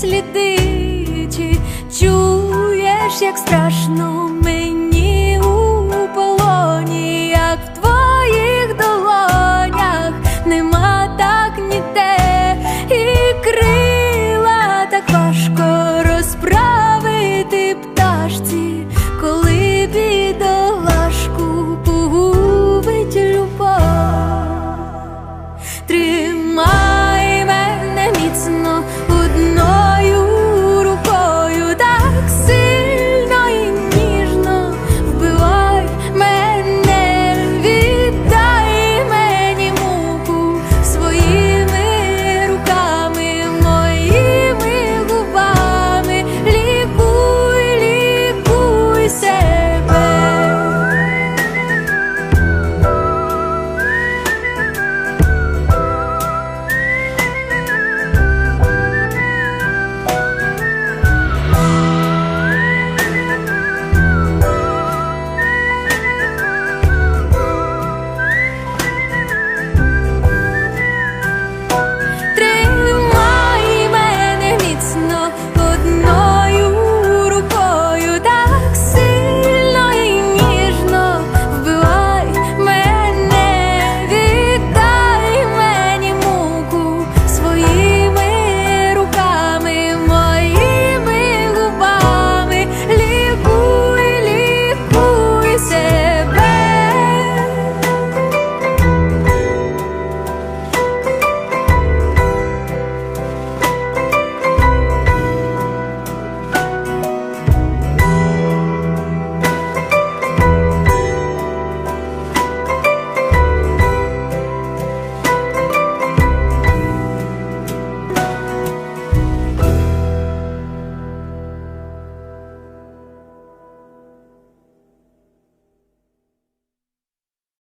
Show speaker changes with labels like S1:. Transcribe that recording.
S1: Сліди, чи чуєш, як страшно